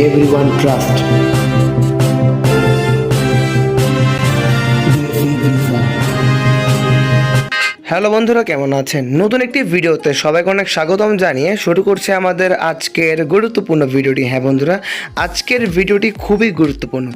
everyone trust. Hello বন্ধুরা, কেমন আছেন? নতুন একটি ভিডিওতে সবাইকে অনেক স্বাগতম জানিয়ে শুরু করছে আমাদের আজকের গুরুত্বপূর্ণ ভিডিওটি। হ্যাঁ বন্ধুরা, আজকের ভিডিওটি খুবই গুরুত্বপূর্ণ।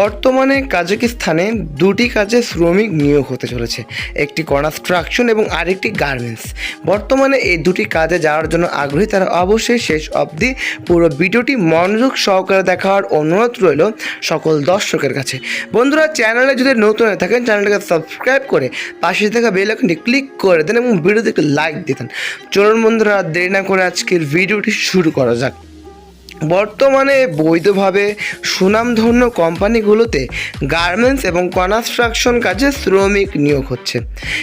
বর্তমানে কাজাকিস্তানে দুটি কাজে শ্রমিক নিয়োগ হতে চলেছে। একটি কনস্ট্রাকশন এবং আরেকটি গার্মেন্টস। বর্তমানে এই দুটি কাজে যাওয়ার জন্য আগ্রহী তারা অবশ্যই শেষ অবধি পুরো ভিডিওটি মনোযোগ সহকারে দেখার অনুরোধ রইল সকল দর্শকের কাছে। বন্ধুরা, চ্যানেলে যদি নতুন হয়ে থাকেন, চ্যানেলটাকে সাবস্ক্রাইব করে পাশে থাকা বেল ক্লিক করে দেন এবং ভিডিওতে লাইক দিতেন চলুন বন্ধুরা, দেরি না করে আজকের ভিডিওটি শুরু করা যাক। বর্তমানে বৈধভাবে সুনামধন্য কোম্পানিগুলোতে গার্মেন্টস এবং কনস্ট্রাকশন কাজে শ্রমিক নিয়োগ হচ্ছে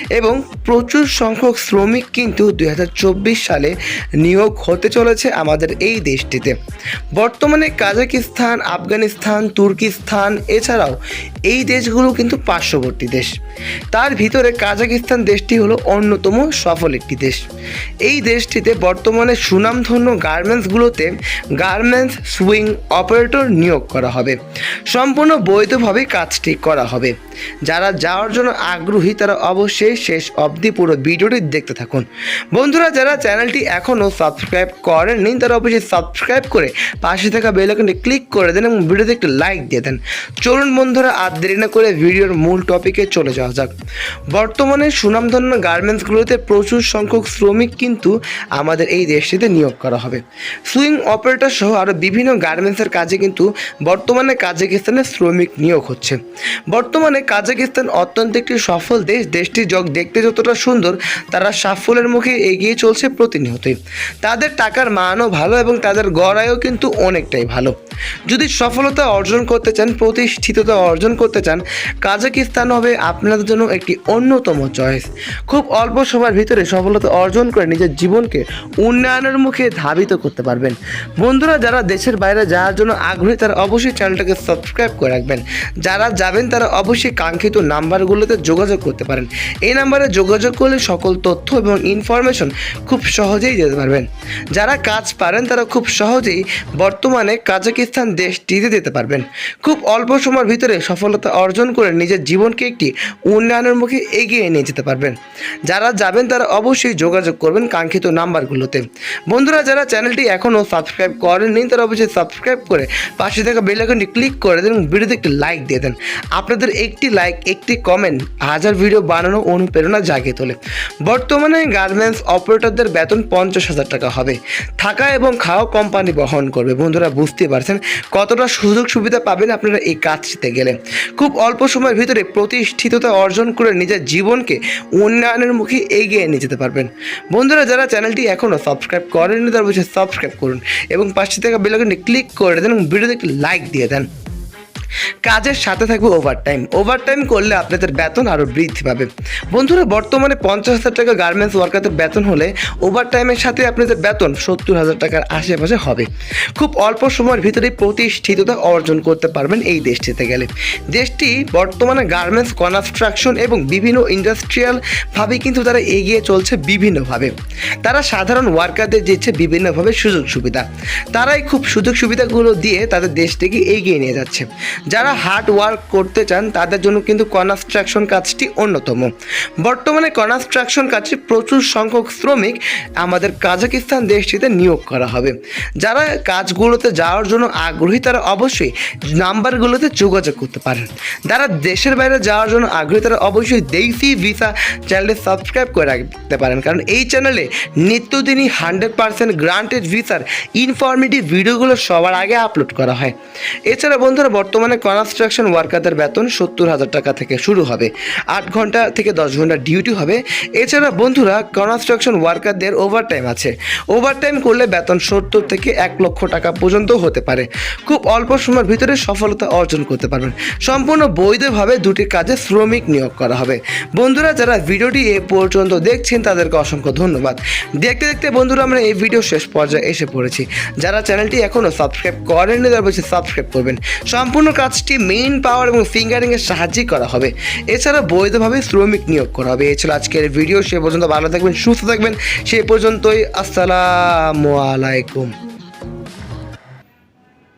এবং প্রচুর সংখ্যক শ্রমিক কিন্তু দু হাজার চব্বিশ সালে নিয়োগ হতে চলেছে আমাদের এই দেশটিতে। বর্তমানে কাজাকিস্তান, আফগানিস্তান, তুর্কিস্তান এছাড়াও এই দেশগুলো কিন্তু পার্শ্ববর্তী দেশ। তার ভিতরে কাজাকিস্তান দেশটি হলো অন্যতম সফল একটি দেশ। এই দেশটিতে বর্তমানে সুনামধন্য গার্মেন্টসগুলোতে গার্মেন্টস সুইং অপারেটর নিয়োগ করা হবে। সম্পূর্ণ বৈধভাবে কাজটি করা হবে। যারা যাওয়ার জন্য আগ্রহী, তারা অবশ্যই শেষ অবধি পুরো ভিডিওটি দেখতে থাকুন। বন্ধুরা, যারা চ্যানেলটি এখনও সাবস্ক্রাইব করেননি, তারা অবশ্যই সাবস্ক্রাইব করে পাশে থাকা বেল আইকনটি ক্লিক করে দেন এবং ভিডিওতে একটি লাইক দিয়ে দেন। চলুন বন্ধুরা, আর দেরি না করে ভিডিওর মূল টপিকে চলে যাওয়া যাক। বর্তমানে সুনামধন্য গার্মেন্টসগুলোতে প্রচুর সংখ্যক শ্রমিক কিন্তু আমাদের এই দেশটিতে নিয়োগ করা হবে। সুইং অপারেটর সহ আরও বিভিন্ন গার্মেন্টসের কাজে কিন্তু বর্তমানে কাজাকিস্তানে শ্রমিক নিয়োগ হচ্ছে। বর্তমানে কাজাকিস্তান অত্যন্ত একটি সফল দেশ। দেশটি যোগ দেখতে যতটা সুন্দর, তারা সাফল্যের মুখে এগিয়ে চলছে প্রতিনিয়তই। তাদের টাকার মানও ভালো এবং তাদের গড়ায়ও কিন্তু অনেকটাই ভালো। যদি সফলতা অর্জন করতে চান, প্রতিষ্ঠিততা অর্জন করতে চান, কাজাকিস্তান হবে আপনাদের জন্য একটি অন্যতম চয়েস খুব অল্প সময়ের ভিতরে সফলতা অর্জন করে নিজের জীবনকে উন্নয়নের মুখে ধাবিত করতে পারবেন। বন্ধুরা, যারা দেশের বাইরে যাওয়ার জন্য আগ্রহী, তারা অবশ্যই চ্যানেলটাকে সাবস্ক্রাইব করে রাখবেন। যারা যাবেন, তারা অবশ্যই কাঙ্ক্ষিত নাম্বারগুলোতে যোগাযোগ করতে পারেন। এই নাম্বারে যোগাযোগ করলে সকল তথ্য এবং ইনফরমেশন খুব সহজেই যেতে পারবেন। যারা কাজ পারেন, তারা খুব সহজেই বর্তমানে কাজাকিস্তান দেশটিতে যেতে পারবেন। খুব অল্প সময়ের ভিতরে সফলতা অর্জন করে নিজের জীবনকে একটি উন্নয়নের মুখে এগিয়ে নিয়ে যেতে পারবেন। যারা যাবেন তারা অবশ্যই যোগাযোগ করবেন কাঙ্ক্ষিত নাম্বারগুলোতে। বন্ধুরা, যারা চ্যানেলটি এখনও সাবস্ক্রাইব করেননি, তারা অবশ্যই সাবস্ক্রাইব করে পাশে থাকা বেল আইকনটি ক্লিক করে দেন ভিডিওতে একটি লাইক দিয়ে দেন। আপনাদের একটি লাইক, একটি কমেন্ট হাজার ভিডিও বানানো অনুপ্রেরণা জাগিয়ে তোলে। বর্তমানে গার্মেন্টস অপারেটরদের বেতন পঞ্চাশ হাজার টাকা হবে। থাকা এবং খাওয়া কোম্পানি বহন করবে। বন্ধুরা বুঝতে পারছেন? কতটা সুযোগ সুবিধা পাবেন আপনারা এই কাজটিতে গেলে। খুব অল্প সময়ের ভিতরে প্রতিষ্ঠিততা অর্জন করে নিজের জীবনকে উন্নয়নের মুখে এগিয়ে নিয়ে যেতে পারবেন। বন্ধুরা, যারা চ্যানেলটি এখনও সাবস্ক্রাইব করেননি, তারা বুঝে সাবস্ক্রাইব করুন এবং পাশে থাকা বেলাকনে ক্লিক করে দেন এবং ভিডিওতে একটি লাইক দিয়ে দেন। কাজের সাথে থাকবে ওভারটাইম ওভারটাইম করলে আপনাদের বেতন আরও বৃদ্ধি পাবে। বন্ধুরা, বর্তমানে পঞ্চাশ হাজার টাকা গার্মেন্টস ওয়ার্কারদের বেতন হলে ওভারটাইমের সাথে আপনাদের বেতন সত্তর হাজার টাকার আশেপাশে হবে। খুব অল্প সময়ের ভিতরেই প্রতিষ্ঠিততা অর্জন করতে পারবেন এই দেশটিতে গেলে। দেশটি বর্তমানে গার্মেন্টস কনস্ট্রাকশন এবং বিভিন্ন ইন্ডাস্ট্রিয়ালভাবে কিন্তু তারা এগিয়ে চলছে বিভিন্নভাবে। তারা সাধারণ ওয়ার্কারদের দিচ্ছে বিভিন্নভাবে সুযোগ সুবিধা। তারাই খুব সুযোগ সুবিধাগুলো দিয়ে তাদের দেশটিকে এগিয়ে নিয়ে যাচ্ছে। যারা হার্ড ওয়ার্ক করতে চান, তাদের জন্য কিন্তু কনস্ট্রাকশন কাজটি অন্যতম। বর্তমানে কনস্ট্রাকশন কাজে প্রচুর সংখ্যক শ্রমিক আমাদের কাজাকিস্তান দেশটিতে নিয়োগ করা হবে। যারা কাজগুলোতে যাওয়ার জন্য আগ্রহী, তারা অবশ্যই নাম্বারগুলোতে যোগাযোগ করতে পারেন। যারা দেশের বাইরে যাওয়ার জন্য আগ্রহী, তারা অবশ্যই দেশি ভিসা চ্যানেলে সাবস্ক্রাইব করে রাখতে পারেন। কারণ এই চ্যানেলে নিত্যদিনই হান্ড্রেড পার্সেন্ট গ্রান্টেড ভিসার ইনফরমেটিভ ভিডিওগুলো সবার আগে আপলোড করা হয়। এছাড়া বন্ধুরা, বর্তমানে কনস্ট্রাকশন ওয়ার্কারদের বেতন সত্তর হাজার টাকা থেকে শুরু হবে। আট ঘণ্টা থেকে দশ ঘণ্টা ডিউটি হবে। এছাড়া বন্ধুরা, কনস্ট্রাকশন ওয়ার্কারদের ওভারটাইম আছে। ওভারটাইম করলে বেতন সত্তর থেকে এক লক্ষ টাকা পর্যন্ত হতে পারে। খুব অল্প সময়ের ভিতরে সফলতা অর্জন করতে পারবেন। সম্পূর্ণ বৈধভাবে দুটি কাজে শ্রমিক নিয়োগ করা হবে। বন্ধুরা, যারা ভিডিওটি এ পর্যন্ত দেখছেন, তাদেরকে অসংখ্য ধন্যবাদ। দেখতে দেখতে বন্ধুরা, আমরা এই ভিডিও শেষ পর্যায়ে এসে পড়েছি। যারা চ্যানেলটি এখনও সাবস্ক্রাইব করেননি, তারা বলছি সাবস্ক্রাইব করবেন। সম্পূর্ণ কাজটি মেইন পাওয়ার এবং ফিঙ্গারিংয়ের সাহায্যে করা হবে। এছাড়া বৈধভাবে শ্রমিক নিয়োগ করা হবে। এছাড়া আজকের ভিডিও সে পর্যন্ত ভালো থাকবেন, সুস্থ থাকবেন। সে পর্যন্তই, আসসালামু আলাইকুম।